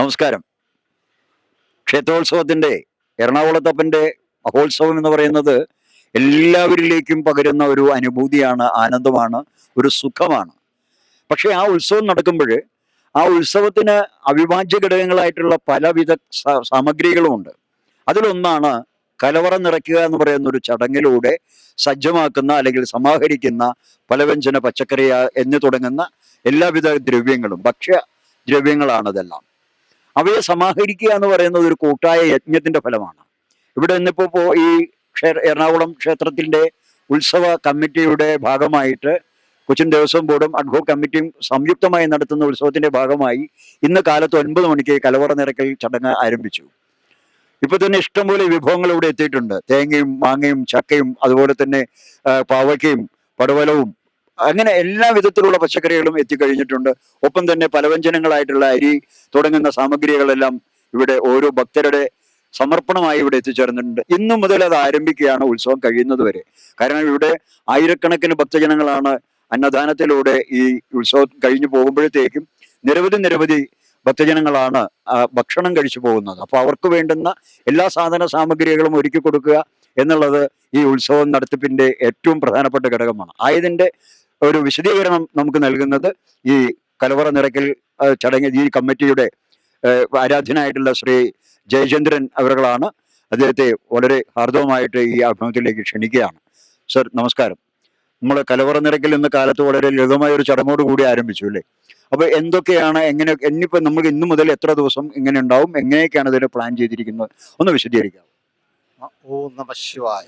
നമസ്കാരം. ക്ഷേത്രോത്സവത്തിന്റെ എറണാകുളത്തപ്പന്റെ മഹോത്സവം എന്ന് പറയുന്നത് എല്ലാവരിലേക്കും പകരുന്ന ഒരു അനുഭൂതിയാണ് ആനന്ദമാണ് ഒരു സുഖമാണ്. പക്ഷേ ആ ഉത്സവം നടക്കുമ്പോൾ ആ ഉത്സവത്തിന് അവിഭാജ്യ ഘടകങ്ങളായിട്ടുള്ള പലവിധ സാമഗ്രികളുമുണ്ട്. അതിലൊന്നാണ് കലവറ നിറയ്ക്കുക എന്ന് പറയുന്ന ഒരു ചടങ്ങിലൂടെ സജ്ജമാക്കുന്ന അല്ലെങ്കിൽ സമാഹരിക്കുന്ന പലവ്യഞ്ജന പച്ചക്കറി എന്ന് തുടങ്ങുന്ന എല്ലാവിധ ദ്രവ്യങ്ങളും. ഭക്ഷ്യ ദ്രവ്യങ്ങളാണതെല്ലാം അവയെ സമാഹരിക്കുക എന്ന് പറയുന്നത് ഒരു കൂട്ടായ യജ്ഞത്തിന്റെ ഫലമാണ്. ഇവിടെ നിന്നിപ്പോ ഈ എറണാകുളം ക്ഷേത്രത്തിന്റെ ഉത്സവ കമ്മിറ്റിയുടെ ഭാഗമായിട്ട് കൊച്ചിൻ ദേവസ്വം ബോർഡും അഡ്ഹോക് കമ്മിറ്റിയും സംയുക്തമായി നടത്തുന്ന ഉത്സവത്തിന്റെ ഭാഗമായി ഇന്ന് കാലത്ത് ഒൻപത് മണിക്ക് കലവറ നിരക്കിൽ ചടങ്ങ് ആരംഭിച്ചു. ഇപ്പൊ തന്നെ ഇഷ്ടംപോലെ വിഭവങ്ങൾ ഇവിടെ എത്തിയിട്ടുണ്ട്. തേങ്ങയും മാങ്ങയും ചക്കയും അതുപോലെ തന്നെ പാവയ്ക്കയും പടവലവും അങ്ങനെ എല്ലാ വിധത്തിലുള്ള പച്ചക്കറികളും എത്തിക്കഴിഞ്ഞിട്ടുണ്ട്. ഒപ്പം തന്നെ പലവ്യഞ്ജനങ്ങളായിട്ടുള്ള അരി തുടങ്ങുന്ന സാമഗ്രികളെല്ലാം ഇവിടെ ഓരോ ഭക്തരുടെ സമർപ്പണമായി ഇവിടെ എത്തിച്ചേർന്നിട്ടുണ്ട്. ഇന്നു മുതൽ അത് ആരംഭിക്കുകയാണ് ഉത്സവം കഴിയുന്നത് വരെ. കാരണം ഇവിടെ ആയിരക്കണക്കിന് ഭക്തജനങ്ങളാണ് അന്നദാനത്തിലൂടെ ഈ ഉത്സവം കഴിഞ്ഞു പോകുമ്പോഴത്തേക്കും നിരവധി നിരവധി ഭക്തജനങ്ങളാണ് ഭക്ഷണം കഴിച്ചു പോകുന്നത്. അപ്പോൾ അവർക്ക് വേണ്ടുന്ന എല്ലാ സാധന സാമഗ്രികളും ഒരുക്കി കൊടുക്കുക എന്നുള്ളത് ഈ ഉത്സവം നടത്തിപ്പിന്റെ ഏറ്റവും പ്രധാനപ്പെട്ട ഘടകമാണ്. ആയതിന്റെ ഒരു വിശദീകരണം നമുക്ക് നൽകുന്നത് ഈ കലവറ നിറയ്ക്കൽ ചടങ്ങ് ഈ കമ്മിറ്റിയുടെ ആരാധ്യനായിട്ടുള്ള ശ്രീ ജയചന്ദ്രൻ അവരുകളാണ് അദ്ദേഹത്തെ വളരെ ഹാർദവമായിട്ട് ഈ അഭിമുഖത്തിലേക്ക് ക്ഷണിക്കുകയാണ്. സർ നമസ്കാരം. നമ്മൾ കലവറ നിറയ്ക്കൽ എന്ന കാലത്ത് വളരെ ലളിതമായ ഒരു ചടങ്ങോട് കൂടി ആരംഭിച്ചു അല്ലേ? അപ്പൊ എന്തൊക്കെയാണ് എങ്ങനെ ഇനിയിപ്പോ നമ്മൾ ഇന്നു മുതൽ എത്ര ദിവസം ഇങ്ങനെ ഉണ്ടാവും എങ്ങനെയൊക്കെയാണ് ഇതിന് പ്ലാൻ ചെയ്തിരിക്കുന്നത്? ഒന്ന് വിശദീകരിക്കാം ഓ നമ ശിവായ.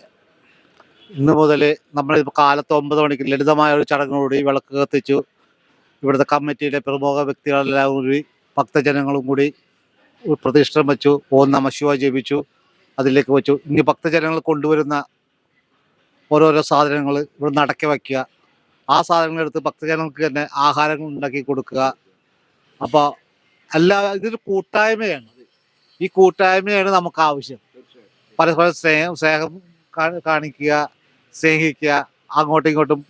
ഇന്ന് മുതൽ നമ്മൾ കാലത്ത് ഒമ്പത് മണിക്ക് ലളിതമായ ഒരു ചടങ്ങോടുകൂടി വിളക്ക് കത്തിച്ചു. ഇവിടുത്തെ കമ്മിറ്റിയിലെ പ്രമുഖ വ്യക്തികളെല്ലാം കൂടി ഭക്തജനങ്ങളും കൂടി പ്രതിഷ്ഠം വെച്ചു. ഓം നമ ശിവ ജപിച്ചു. അതിലേക്ക് വെച്ചു. ഇനി ഭക്തജനങ്ങൾ കൊണ്ടുവരുന്ന ഓരോരോ സാധനങ്ങൾ ഇവിടെ നടക്കി വയ്ക്കുക. ആ സാധനങ്ങൾ എടുത്ത് ഭക്തജനങ്ങൾക്ക് തന്നെ ആഹാരങ്ങൾ ഉണ്ടാക്കി കൊടുക്കുക. അപ്പോൾ എല്ലാ ഇതൊരു കൂട്ടായ്മയാണ്. ഈ കൂട്ടായ്മയാണ് നമുക്ക് ആവശ്യം. പരസ്പരം സ്നേഹം സ്നേഹം കാണിക്കുക. സ്നേഹിക്കുക അങ്ങോട്ടും ഇങ്ങോട്ടും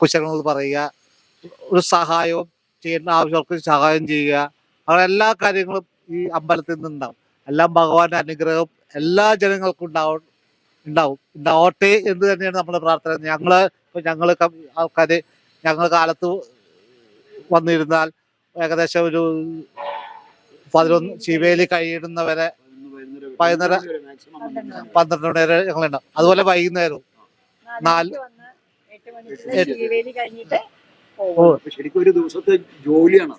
കുശലങ്ങൾ പറയുക ഒരു സഹായവും ചെയ്യേണ്ട ആവശ്യങ്ങൾക്ക് സഹായം ചെയ്യുക. അങ്ങനെ എല്ലാ കാര്യങ്ങളും ഈ അമ്പലത്തിൽ നിന്നുണ്ടാവും. എല്ലാം ഭഗവാന്റെ അനുഗ്രഹം എല്ലാ ജനങ്ങൾക്കും ഉണ്ടാവും ഉണ്ടാവും ഉണ്ടാവട്ടെ എന്ന് തന്നെയാണ് നമ്മുടെ പ്രാർത്ഥന. ഞങ്ങൾ ഇപ്പം ഞങ്ങൾ ആൾക്കാർ ഞങ്ങൾ കാലത്ത് വന്നിരുന്നാൽ ഏകദേശം ഒരു പതിനൊന്ന് ശിവേലി കഴിയുന്നവരെ വൈകുന്നേരം പന്ത്രണ്ട് മണി വരെ ഞങ്ങളുണ്ടാവും. അതുപോലെ വൈകുന്നേരവും. നാല്. ശരിക്കും ഒരു ദിവസത്തെ ജോലിയാണ്.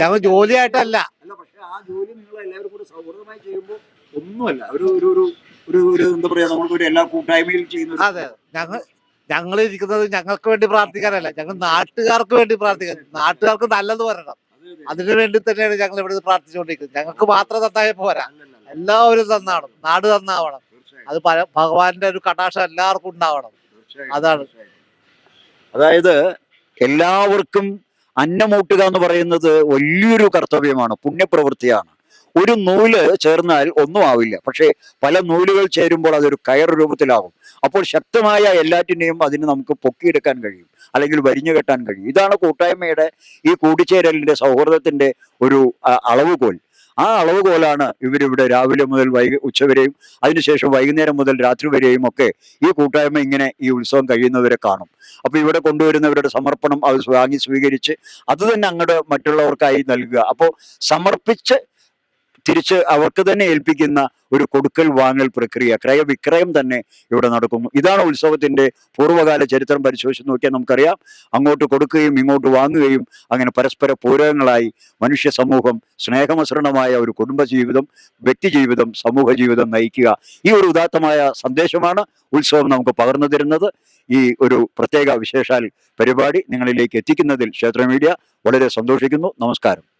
ഞങ്ങൾ ജോലിയായിട്ടല്ല. അല്ല പക്ഷെ ആ ജോലി നിങ്ങൾ എല്ലാവരും കൂടെ സൗഹൃദമായി ചെയ്യുമ്പോൾ ഒന്നുമല്ല. ഒരു ഒരു ഒരു ഒരു ഒരു എന്താ പറയാ നമ്മൾക്കൊരു എല്ലാ കൂട്ടായ്മയിൽ ചെയ്യുന്ന അതെ. ഞങ്ങൾ ഞങ്ങൾ ഇരിക്കുന്നത് ഞങ്ങൾക്ക് വേണ്ടി പ്രാർത്ഥിക്കാനല്ല. ഞങ്ങൾ നാട്ടുകാർക്ക് വേണ്ടി പ്രാർത്ഥിക്കാൻ. നാട്ടുകാർക്ക് നല്ലത് വരണം. അതെ, അതെ. അതിനു വേണ്ടി തന്നെയാണ് ഞങ്ങൾ ഇവിടെ പ്രാർത്ഥിച്ചുകൊണ്ടിരിക്കുന്നത്. ഞങ്ങൾക്ക് മാത്രം തന്നായ പോരാ. എല്ലാവരും നന്നാവണം. നാട് നന്നാവണം. തീർച്ചയായും, അത് ഭഗവാന്റെ ഒരു കടാക്ഷം എല്ലാവർക്കും ഉണ്ടാവണം. അതാണ്. അതായത് എല്ലാവർക്കും അന്നമൂട്ടുക എന്ന് പറയുന്നത് വലിയൊരു കർത്തവ്യമാണ് പുണ്യപ്രവൃത്തിയാണ്. ഒരു നൂൽ ചേർന്നാൽ ഒന്നും ആവില്ല. പക്ഷേ പല നൂലുകൾ ചേരുമ്പോൾ അതൊരു കയർ രൂപത്തിലാകും. അപ്പോൾ ശക്തമായ എല്ലാറ്റിനെയും അതിന് നമുക്ക് പൊക്കിയെടുക്കാൻ കഴിയും അല്ലെങ്കിൽ വരിഞ്ഞു കെട്ടാൻ കഴിയും. ഇതാണ് കൂട്ടായ്മയുടെ ഈ കൂടിച്ചേരലിന്റെ സൗഹൃദത്തിന്റെ ഒരു അളവുകോൽ. ആ അളവുകോലാണ് ഇവരിവിടെ രാവിലെ മുതൽ വൈകി ഉച്ചവരെയും അതിനുശേഷം വൈകുന്നേരം മുതൽ രാത്രി വരെയും ഒക്കെ ഈ കൂട്ടായ്മ ഇങ്ങനെ ഈ ഉത്സവം കഴിയുന്നവരെ കാണും. അപ്പൊ ഇവിടെ കൊണ്ടുവരുന്നവരുടെ സമർപ്പണം അത് വാങ്ങി സ്വീകരിച്ച് അത് തന്നെ അങ്ങോട്ട് മറ്റുള്ളവർക്കായി നൽകുക. അപ്പോൾ സമർപ്പിച്ച് തിരിച്ച് അവർക്ക് തന്നെ ഏൽപ്പിക്കുന്ന ഒരു കൊടുക്കൽ വാങ്ങൽ പ്രക്രിയ ക്രയവിക്രയം തന്നെ ഇവിടെ നടക്കുന്നു. ഇതാണ് ഉത്സവത്തിന്റെ പൂർവകാല ചരിത്രം പരിശോധിച്ച് നോക്കിയാൽ നമുക്കറിയാം. അങ്ങോട്ട് കൊടുക്കുകയും ഇങ്ങോട്ട് വാങ്ങുകയും അങ്ങനെ പരസ്പര പൂരകങ്ങളായി മനുഷ്യ സമൂഹം സ്നേഹമസൃണമായ ഒരു കുടുംബ ജീവിതം വ്യക്തി ജീവിതം സമൂഹ ജീവിതം നയിക്കുക. ഈ ഒരു ഉദാത്തമായ സന്ദേശമാണ് ഉത്സവം നമുക്ക് പകർന്നു തരുന്നത്. ഈ ഒരു പ്രത്യേക വിശേഷാൽ പരിപാടി നിങ്ങളിലേക്ക് എത്തിക്കുന്നതിൽ ക്ഷേത്ര മീഡിയ വളരെ സന്തോഷിക്കുന്നു. നമസ്കാരം.